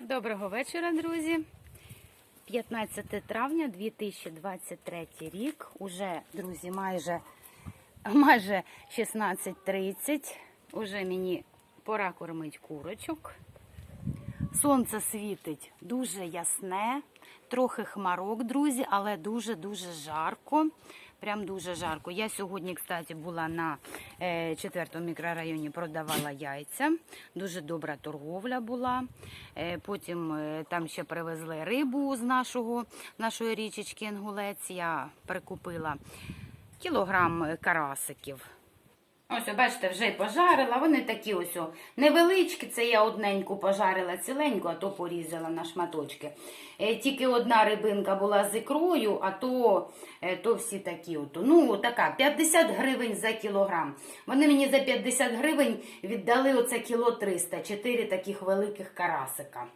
Доброго вечора, друзі. 15 травня 2023 рік. Уже, друзі, майже, майже 16.30. Уже мені пора кормити курочок. Сонце світить дуже ясне, трохи хмарок, друзі, але дуже-дуже жарко. Прям дуже жарко. Я сьогодні, кстати, була на е, четвертому мікрорайоні, продавала яйця. Дуже добра торговля була. Е, потім е, там ще привезли рибу з нашого, нашої річечки Інгулець. Я прикупила кілограм е, карасиків. Ось, бачите, вже й пожарила. Вони такі ось невеличкі. Це я одненьку пожарила ціленьку, а то порізала на шматочки. Е, Тільки одна рибинка була з ікрою, а то, е, то всі такі. От. Ну, така, 50 гривень за кілограм. Вони мені за 50 гривень віддали оце кіло 300, 4 таких великих карасика.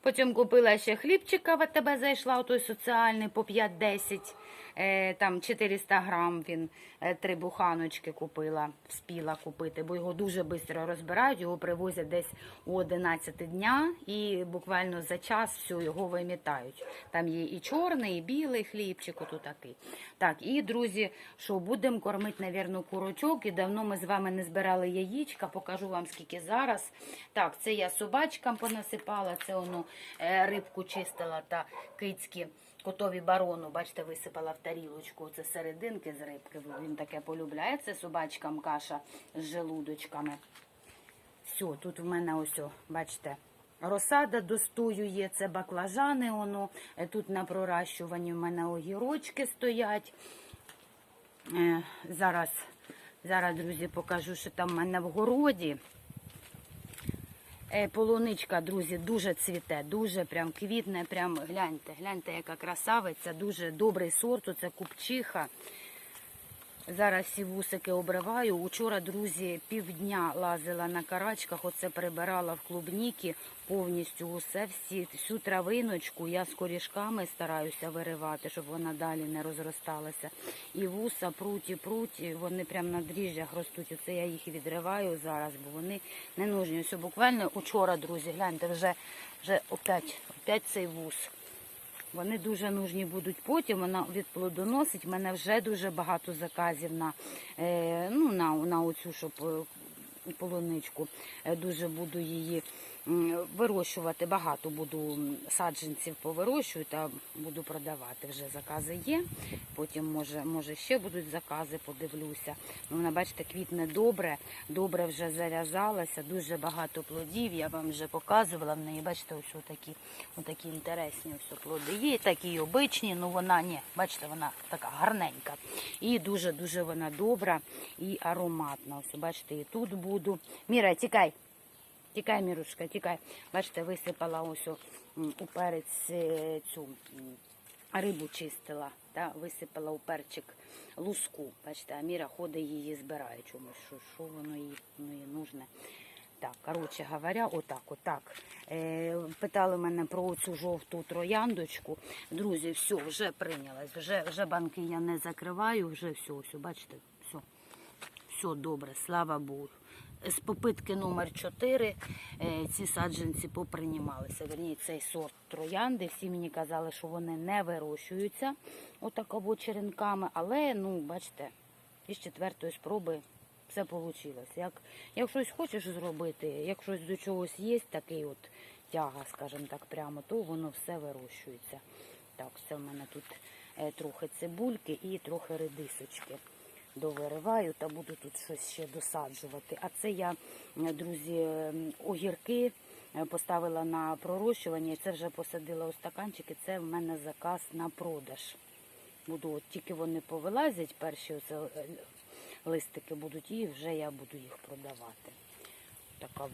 Потім купила ще хлібчика в АТБ зайшла, той соціальний по 5-10, е, там 400 грам він, е, три буханочки купила, вспіла купити, бо його дуже швидко розбирають, його привозять десь у 11 дня і буквально за час все його вимітають. Там є і чорний, і білий хлібчик, ото такий. Так, і друзі, що будемо кормити, навірно, курочок. І давно ми з вами не збирали яєчка, покажу вам скільки зараз. Так, це я собачкам понасипала, це воно е, рибку чистила та кицькі. Котові барону, бачите, висипала в тарілочку. Це серединки з рибки. Він таке полюбляє. Це собачкам каша з желудочками. Все, тут в мене ось, бачите, розсада достоює, це баклажани, воно. Е, Тут на проращуванні в мене огірочки стоять. Е, Зараз, зараз, друзі, покажу, що там в мене в городі. Е, Полуничка, друзі, дуже цвіте, дуже прям квітне, прям гляньте, гляньте, яка красавиця, дуже добрий сорт, це купчиха. Зараз всі вусики обриваю. Учора, друзі, півдня лазила на карачках, оце прибирала в клубніки повністю усе, всі, всю травиночку. Я з корішками стараюся виривати, щоб вона далі не розросталася. І вуса, пруті, пруті, вони прямо на дріжджах ростуть. Оце я їх відриваю зараз, бо вони не нужні. Ось буквально учора, друзі, гляньте, вже, вже опять, опять цей вус. Вони дуже нужні будуть потім. Вона відплодоносить. У мене вже дуже багато заказів на, е, ну, на, на оцю, щоб е, полуничку. Е, Дуже буду її вирощувати. Багато буду саджанців повирощую та буду продавати. Вже закази є. Потім, може, може ще будуть закази, подивлюся. Ну, Вона, бачите, квітне добре, добре вже зав'язалася, дуже багато плодів. Я вам вже показувала в неї. Бачите, ось такі, такі інтересні ось плоди. Є такі обичні, ну вона ні, бачите, вона така гарненька. І дуже-дуже вона добра і ароматна. Ось, бачите, і тут буду. Міра, тікай. Тікай, Мірушка, тікай. Бачите, висипала ось у е, цю рибу чистила, та, висипала у перчик луску. Бачите, а Міра ходить її збирає чомусь, що, що воно їй, їй нужне. Так, коротше говоря, отак, отак. Е, питали мене про цю жовту трояндочку. Друзі, все, вже прийнялась, вже, вже банки я не закриваю, вже все, все, бачите, все. Все добре, слава Богу. З попитки номер 4 ці саджанці попринімалися. Верні, цей сорт троянди. Всі мені казали, що вони не вирощуються отаково черенками, але, ну, бачите, із четвертої спроби все вийшло. Як, як щось хочеш зробити, як щось до чогось є, такий от тяга, скажімо так, прямо, то воно все вирощується. Так, все в мене тут е, трохи цибульки і трохи редисочки довириваю та буду тут щось ще досаджувати. А це я, е, друзі, огірки е, поставила на пророщування. Це вже посадила у стаканчики. Це в мене заказ на продаж. Буду, от тільки вони повилазять, перші оце е, листики будуть, і вже я буду їх продавати. Такаво.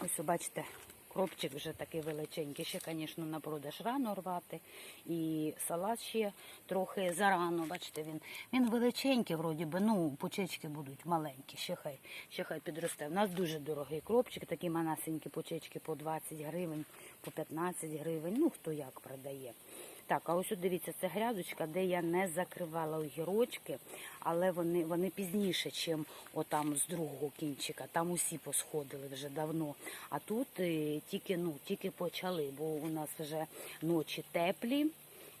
Ось, бачите, кропчик вже такий величенький. Ще, звісно, на продаж рано рвати. І салат ще трохи зарано. Бачите, він він величенький, вроді би, ну, почечки будуть маленькі, ще хай, ще хай підросте. У нас дуже дорогий кропчик, такі манасенькі почечки по 20 гривень, по 15 гривень. Ну, хто як продає. Так, а ось дивіться, це грядочка, де я не закривала огірочки, але вони, вони пізніше, чим отам з другого кінчика. Там усі посходили вже давно. А тут е, тільки, ну, тільки почали, бо у нас вже ночі теплі.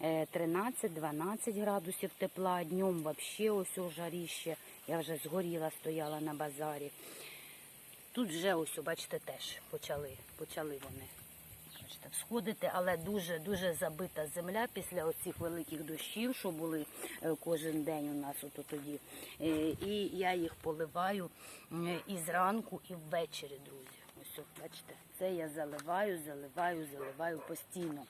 е, 13-12 градусів тепла, днем взагалі ось у жаріще. Я вже згоріла, стояла на базарі. Тут вже ось, бачите, теж почали, почали вони бачите, всходити, але дуже дуже забита земля після оцих великих дощів, що були е, кожен день у нас ото тоді. Е, І я їх поливаю і зранку, і ввечері, друзі. Ось, бачите, це я заливаю, заливаю, заливаю постійно.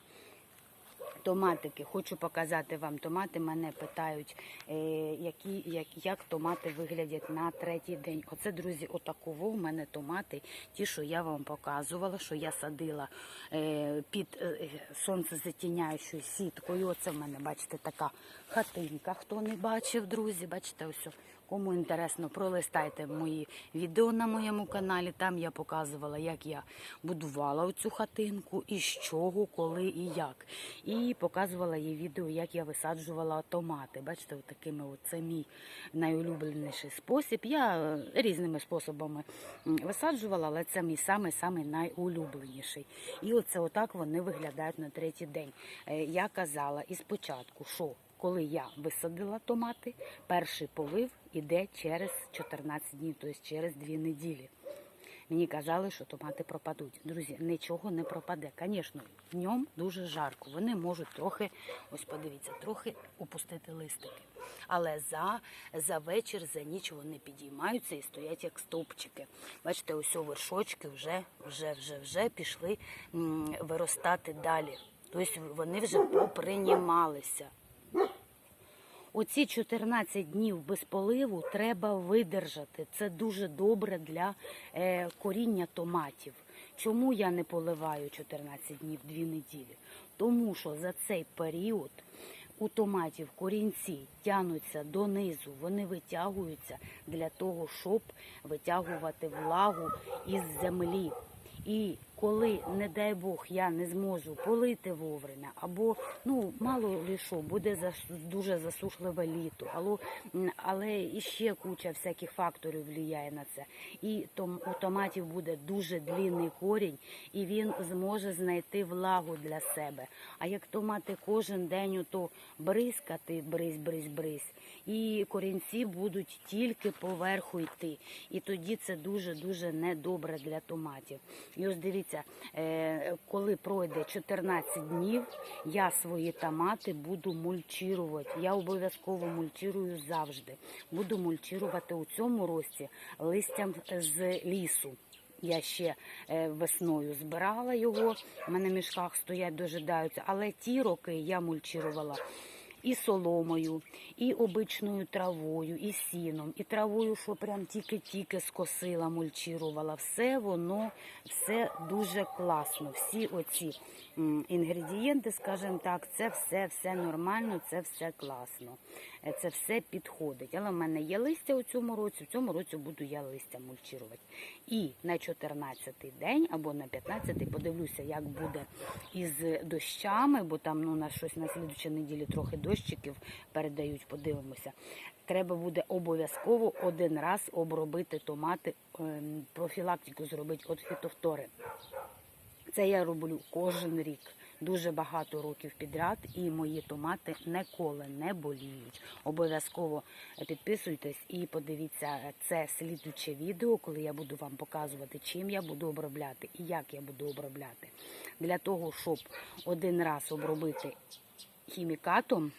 Томатики, хочу показати вам томати. Мене питають, е, які, як, як томати виглядять на третій день. Оце, друзі, отаково в мене томати, ті, що я вам показувала, що я садила е, під е, сонцезатіняючою сіткою. Оце в мене, бачите, така хатинка. Хто не бачив, друзі, бачите, ось. Кому інтересно, пролистайте мої відео на моєму каналі. Там я показувала, як я будувала цю хатинку, і з чого, коли і як. І показувала їй відео, як я висаджувала томати. Бачите, такими це мій найулюбленіший спосіб. Я е, різними способами висаджувала, але це мій самий самий найулюбленіший. І оце отак вони виглядають на третій день. Е, Я казала і спочатку, що коли я висадила томати, перший полив іде через 14 днів, тобто через 2 неділі. Мені казали, що томати пропадуть. Друзі, нічого не пропаде. Звісно, днем дуже жарко. Вони можуть трохи, ось подивіться, трохи опустити листики. Але за, за вечір, за ніч вони підіймаються і стоять як стовпчики. Бачите, ось вершочки вже, вже, вже, вже пішли виростати далі. Тобто вони вже попринімалися. Оці 14 днів без поливу треба видержати. Це дуже добре для е, коріння томатів. Чому я не поливаю 14 днів, 2 неділі? Тому що за цей період у томатів корінці тянуться донизу, вони витягуються для того, щоб витягувати влагу із землі. І коли, не дай Бог, я не зможу полити вовремя, або ну мало ли що, буде дуже засушливе літо, але, але іще куча всяких факторів впливає на це. І том, у томатів буде дуже длинний корінь, і він зможе знайти влагу для себе. А як томати кожен день ото бризкати, бризь, бризь, бризь, і корінці будуть тільки поверху йти. І тоді це дуже-дуже недобре для томатів. І ось дивіться, е, коли пройде 14 днів, я свої томати буду мульчирувати. Я обов'язково мульчирую завжди. Буду мульчирувати у цьому рості листям з лісу. Я ще е, весною збирала його, в мене в мішках стоять, дожидаються. Але ті роки я мульчирувала і соломою, і обичною травою, і сіном, і травою, що прям тільки-тільки скосила, мульчирувала. Все воно все дуже класно. Всі оці інгредієнти, скажімо так, це все, все нормально, це все класно. Е, Це все підходить. Але в мене є листя у цьому році, в цьому році буду я листя мульчирувати. І на 14-й день або на 15-й подивлюся, як буде із дощами, бо там ну, на щось на слідчій неділі трохи дощиків передають, подивимося. Треба буде обов'язково один раз обробити томати, ем, профілактику зробити від фітофтори. Це я роблю кожен рік. Дуже багато років підряд, і мої томати ніколи не боліють. Обов'язково підписуйтесь і подивіться це слідуче відео, коли я буду вам показувати, чим я буду обробляти і як я буду обробляти. Для того, щоб один раз обробити хімікатом,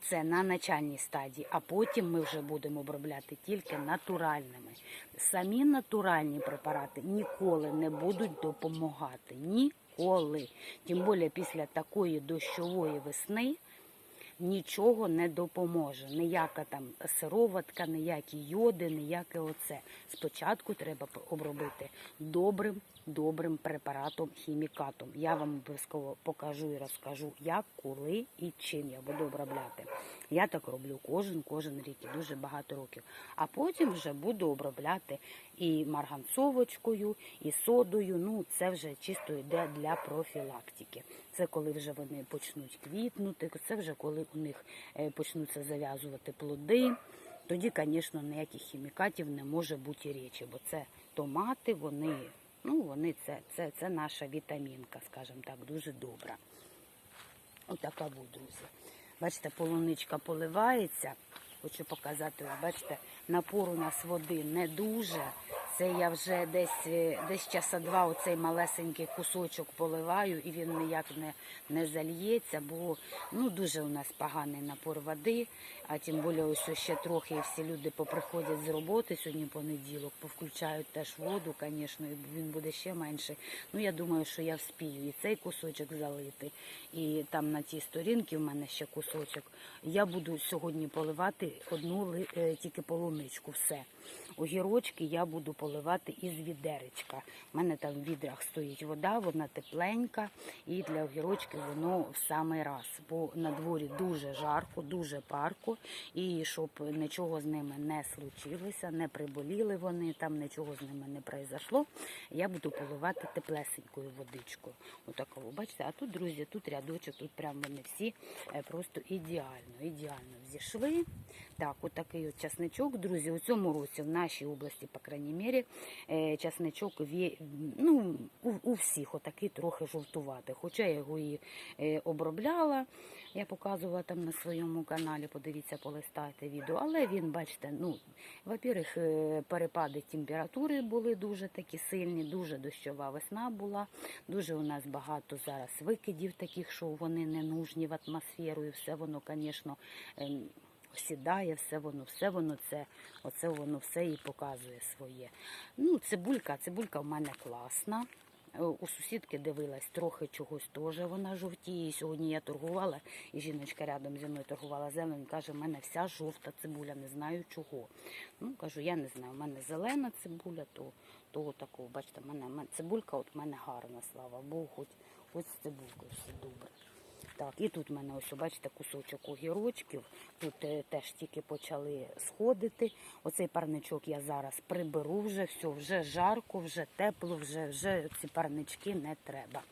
це на начальній стадії, а потім ми вже будемо обробляти тільки натуральними. Самі натуральні препарати ніколи не будуть допомагати. Ніколи. Тим більше після такої дощової весни нічого не допоможе. Ніяка там сироватка, ніякі йоди, ніяке оце. Спочатку треба обробити добрим, добрим препаратом, хімікатом. Я вам обов'язково покажу і розкажу, як, коли і чим я буду обробляти. Я так роблю кожен, кожен рік і дуже багато років. А потім вже буду обробляти і марганцовочкою, і содою. Ну, це вже чисто йде для профілактики. Це коли вже вони почнуть квітнути, це вже коли у них е, почнуться зав'язувати плоди. Тоді, звісно, ніяких хімікатів не може бути речі, бо це томати, вони, ну, вони це, це, це наша вітамінка, скажімо так, дуже добра. Отака вот, друзі. Бачите, полуничка поливається. Хочу показати, ось, бачите, напор у нас води не дуже. Це я вже десь, е, десь часа два оцей малесенький кусочок поливаю, і він ніяк не, не зальється, бо ну, дуже у нас поганий напор води. А тим більше ось ще трохи всі люди поприходять з роботи сьогодні понеділок, повключають теж воду, звісно, і він буде ще менший. Ну я думаю, що я вспію і цей кусочок залити, і там на тій сторінці в мене ще кусочок. Я буду сьогодні поливати одну е, тільки полуничку, все. Огірочки я буду поливати із відеречка. У мене там в відрах стоїть вода, вона тепленька, і для огірочків воно в самий раз. Бо на дворі дуже жарко, дуже парко, і щоб нічого з ними не случилося, не приболіли вони, там нічого з ними не произошло, я буду поливати теплесенькою водичкою. Отаково, бачите, а тут, друзі, тут рядочок, тут прям вони всі е, просто ідеально, ідеально зійшли. Так, отакий от часничок, друзі, у цьому році в нашій області, по крайній мірі, е, часничок ну, у, всіх отакий трохи жовтуватий. Хоча я його і е, обробляла, я показувала там на своєму каналі, подивіться, полистайте відео. Але він, бачите, ну, во-первых, е, перепади температури були дуже такі сильні, дуже дощова весна була. Дуже у нас багато зараз викидів таких, що вони не нужні в атмосферу, і все воно, звісно, сідає, все воно, все воно це, оце воно все і показує своє. Ну, цибулька, цибулька в мене класна. Е, У сусідки дивилась трохи чогось теж вона жовтіє. Сьогодні я торгувала, і жіночка рядом зі мною торгувала зелень. Каже, в мене вся жовта цибуля, не знаю чого. Ну, кажу, я не знаю, у мене зелена цибуля, то того такого. Бачите, в мене цибулька от в мене гарна, слава Богу, хоч, хоч з цибулькою все добре. Так, і тут в мене ось, бачите, кусочок огірочків. Тут е, теж тільки почали сходити. Оцей парничок я зараз приберу вже, все, вже жарко, вже тепло, вже, вже ці парнички не треба.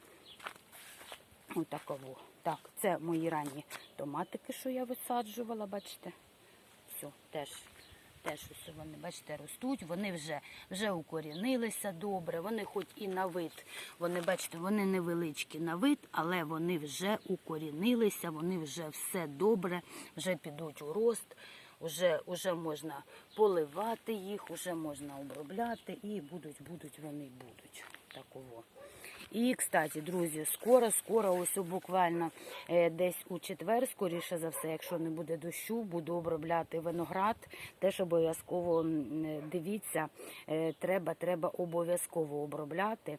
Отаково. Так, це мої ранні томатики, що я висаджувала, бачите. Все, теж, теж ось вони, бачите, ростуть, вони вже, вже укорінилися добре, вони хоч і на вид, вони, бачите, вони невеличкі на вид, але вони вже укорінилися, вони вже все добре, вже підуть у рост. Вже, вже можна поливати їх, вже можна обробляти і будуть, будуть вони будуть такого. І, кстати, друзі, скоро, скоро, ось буквально е, десь у четвер, скоріше за все, якщо не буде дощу, буду обробляти виноград. Теж обов'язково е, дивіться, е, треба, треба обов'язково обробляти.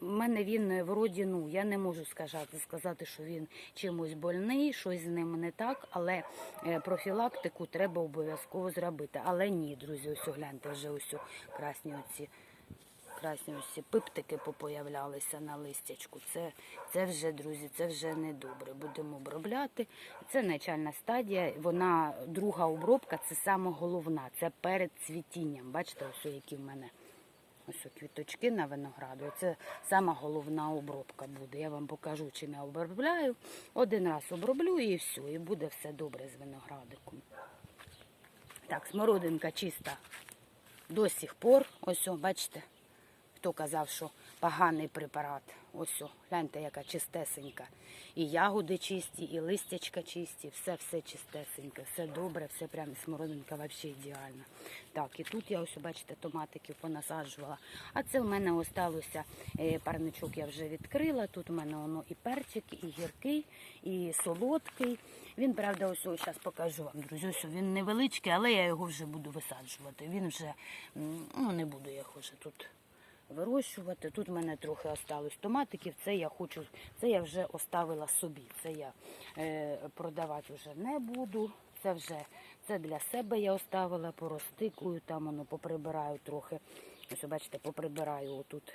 У мене він вроді, ну я не можу сказати, сказати, що він чимось больний, щось з ним не так, але профілактику треба обов'язково зробити. Але ні, друзі, ось гляньте вже ось красні оці красні ось пиптики попоявлялися на листячку. Це, це вже, друзі, це вже не добре. Будемо обробляти. Це начальна стадія. Вона друга обробка, це саме головна. Це перед цвітінням. Бачите, ось які в мене ось квіточки на винограду. Це сама головна обробка буде. Я вам покажу, чим я обробляю. Один раз оброблю і все, і буде все добре з виноградиком. Так, смородинка чиста до сих пор. Ось, бачите, хто казав, що поганий препарат. Ось, гляньте, яка чистесенька. І ягоди чисті, і листячка чисті, все все чистесеньке, все добре, все прям смородинка взагалі ідеальна. Так, і тут я ось, бачите, томатиків понасаджувала. А це в мене осталося е, парничок я вже відкрила. Тут у мене воно і перчик, і гіркий, і солодкий. Він, правда, ось ось зараз покажу вам, друзі. Ось він невеличкий, але я його вже буду висаджувати. Він вже ну не буду я його вже тут вирощувати. Тут в мене трохи осталось томатиків. Це я хочу, це я вже оставила собі. Це я е, продавати вже не буду. Це вже це для себе я оставила, поростикую, там воно поприбираю трохи. Ось, бачите, поприбираю отут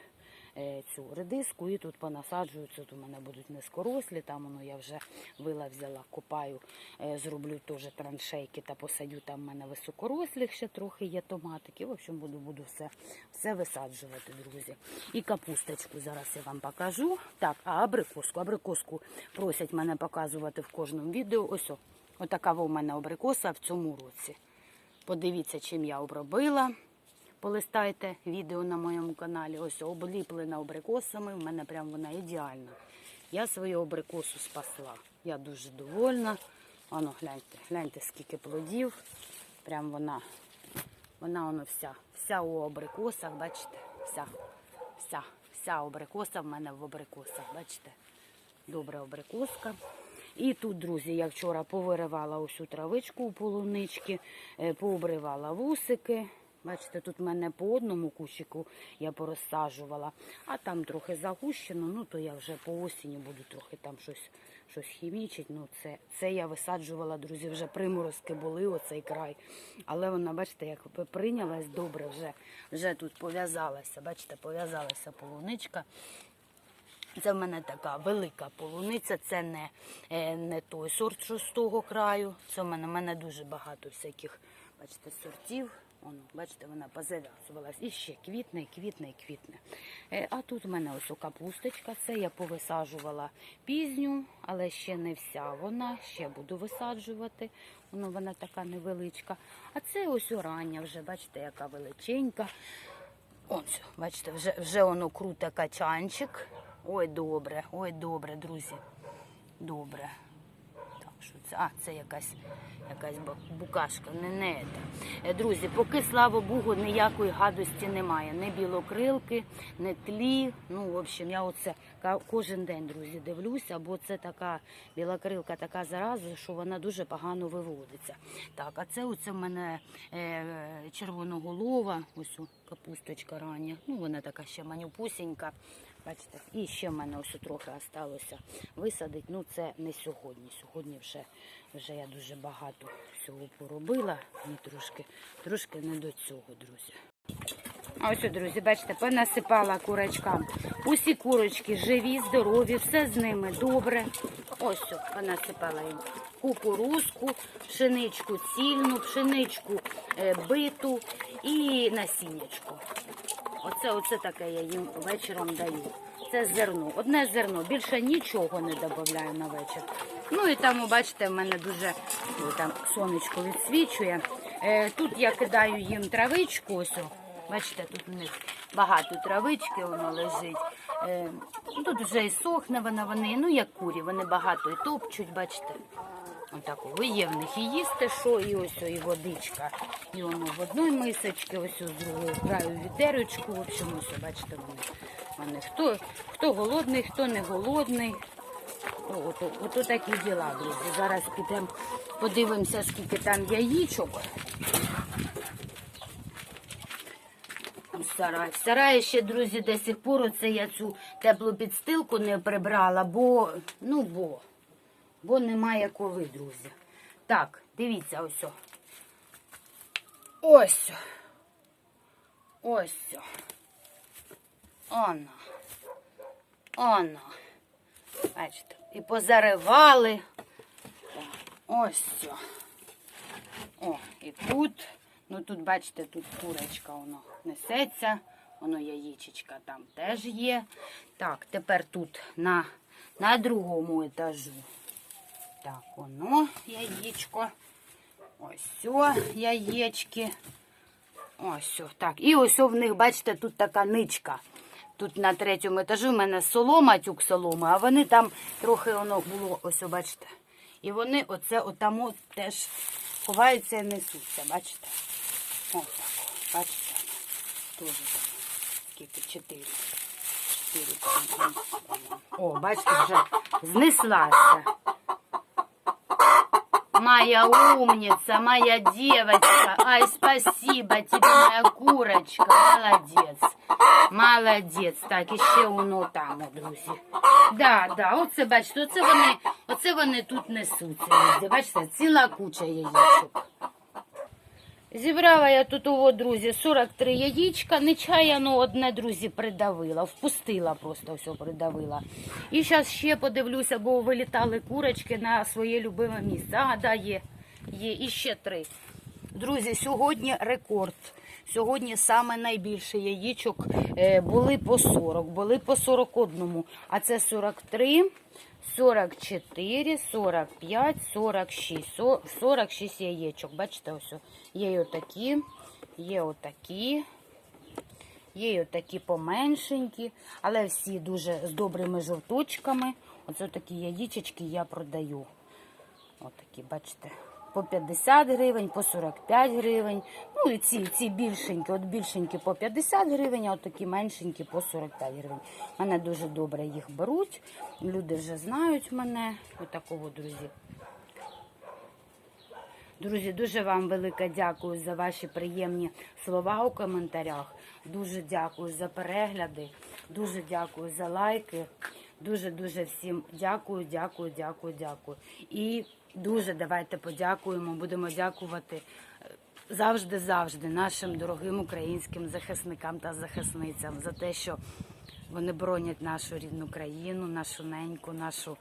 цю редиску і тут понасаджую. Тут у мене будуть низькорослі, там воно я вже вила взяла, копаю, е, зроблю теж траншейки та посадю там в мене високорослих, ще трохи є томатики. В общем, буду, буду все, все висаджувати, друзі. І капусточку зараз я вам покажу. Так, а абрикоску. Абрикоску просять мене показувати в кожному відео. Ось о, отака в мене абрикоса в цьому році. Подивіться, чим я обробила. Полистайте відео на моєму каналі. Ось обліплена абрикосами. В мене прям вона ідеальна. Я свою абрикосу спасла. Я дуже довольна. Воно, гляньте, гляньте, скільки плодів. Прям вона, вона воно вся. Вся у абрикосах, бачите? Вся, вся, вся абрикоса в мене в абрикосах, бачите? Добра абрикоска. І тут, друзі, я вчора повиривала цю травичку у полунички, е, пообривала вусики. Бачите, тут в мене по одному кущику я порозсаджувала, а там трохи загущено, ну то я вже по осені буду трохи там щось, щось хімічити. Ну, це, це я висаджувала, друзі, вже приморозки були оцей край. Але вона, бачите, як прийнялась добре, вже, вже тут пов'язалася. Бачите, пов'язалася полуничка. Це в мене така велика полуниця, це не, е, не той сорт, що з того краю. Це в мене, в мене дуже багато всяких, бачите, сортів. Воно, бачите, вона позав'язувалась. І ще квітне, квітне, квітне. Е, А тут в мене ось капусточка. Це я повисаджувала пізню, але ще не вся вона. Ще буду висаджувати. Воно вона така невеличка. А це ось орання вже, бачите, яка величенька. Ось, бачите, вже, вже воно круте качанчик. Ой, добре, ой, добре, друзі. Добре. Так. А, це якась, якась букашка, не не це. Е, Друзі, поки, слава Богу, ніякої гадості немає. Не білокрилки, не тлі. Ну, в общем, я оце кожен день, друзі, дивлюся, бо це така білокрилка, така зараза, що вона дуже погано виводиться. Так, а це оце в мене е, червоноголова, ось капусточка рання. Ну, вона така ще манюпусінька. Бачите, і ще в мене ось трохи осталося висадити. Ну, це не сьогодні. Сьогодні вже, вже я дуже багато всього поробила. Мені трошки, трошки не до цього, друзі. Ось, друзі, бачите, понасипала курочкам. Усі курочки живі, здорові, все з ними добре. Ось, понасипала їм кукурузку, пшеничку цільну, пшеничку е, биту і насіннячку. Оце, оце таке я їм вечором даю. Це зерно. Одне зерно. Більше нічого не додаю на вечір. Ну і там, бачите, в мене дуже ну, там сонечко відсвічує. Е, тут я кидаю їм травичку. Ось, бачите, тут у них багато травички воно лежить. Е, ну, тут вже і сохне вона, вони, ну як курі, вони багато і топчуть, бачите. Отак, о, є в і їсти, що, і ось і водичка. І воно в одній мисочці, ось з другої краю відерочку. В общем, ось, бачите, вони, хто, хто голодний, хто не голодний. О, Ото, ото такі діла, друзі. Зараз підемо подивимося, скільки там яїчок. У сарай. Ще, друзі, до сих пор оце я цю теплу підстилку не прибрала, бо, ну, бо, бо немає коли, друзі. Так, дивіться, ось. Ось. Ось. Оно. Оно. Бачите, і позаривали. Ось. О, і тут. Ну тут, бачите, тут курочка воно несеться. Воно яєчечка там теж є. Так, тепер тут на, на другому етажу. Так, воно яєчко. Ось о, яєчки. Ось о, так. І ось о в них, бачите, тут така ничка. Тут на третьому етажі в мене солома, тюк соломи, а вони там трохи воно було, ось о, бачите. І вони оце отамо теж ховаються і несуться, бачите? Ось так, бачите? Теж. Скільки? Чотири. О, бачите, вже знеслася. Моя умница, моя девочка. Ай, спасибо тебе, моя курочка. Молодець. Молодець. Так, і ще воно там, друзі. Да, да, оце бачите, оце вони, оце вони тут несуться. Бачите, ціла куча яєчок. Зібрала я тут, о, друзі, 43 яєчка, нечаяно одне, друзі, придавила, впустила просто все придавила. І зараз ще подивлюся, бо вилітали курочки на своє любиме місце. Ага, да, є, є, і ще три. Друзі, сьогодні рекорд. Сьогодні саме найбільше яєчок е, були по 40, були по 41, а це 43, 44, 45, 46. 46 яєчок. Бачите, ось. Є отакі, є отакі, є отакі поменшенькі, але всі дуже з добрими жовточками. Оце такі яєчечки я продаю. Отакі, бачите, по 50 гривень, по 45 гривень. Ну і ці, ці більшенькі, от більшенькі по 50 гривень, а от такі меншенькі по 45 гривень. Мене дуже добре їх беруть. Люди вже знають мене. Отакого, друзі. Друзі, дуже вам велике дякую за ваші приємні слова у коментарях. Дуже дякую за перегляди. Дуже дякую за лайки. Дуже дуже всім дякую, дякую, дякую, дякую. І дуже давайте подякуємо. Будемо дякувати е, завжди, завжди нашим дорогим українським захисникам та захисницям за те, що вони боронять нашу рідну країну, нашу неньку, нашу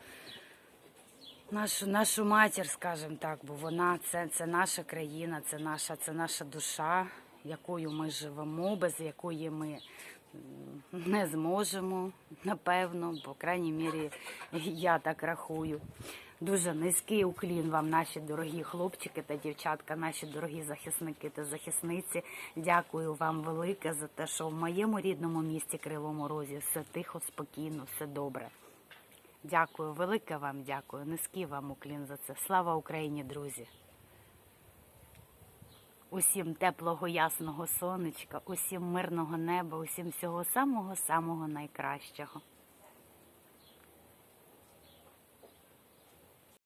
нашу, нашу матір, скажімо так, бо вона це, це наша країна, це наша, це наша душа, якою ми живемо, без якої ми не зможемо, напевно, по крайній мірі я так рахую. Дуже низький уклін вам, наші дорогі хлопчики та дівчатка, наші дорогі захисники та захисниці. Дякую вам велике за те, що в моєму рідному місті Кривому Розі все тихо, спокійно, все добре. Дякую, велике вам дякую. Низький вам уклін за це. Слава Україні, друзі! Усім теплого, ясного сонечка, усім мирного неба, усім всього самого самого найкращого.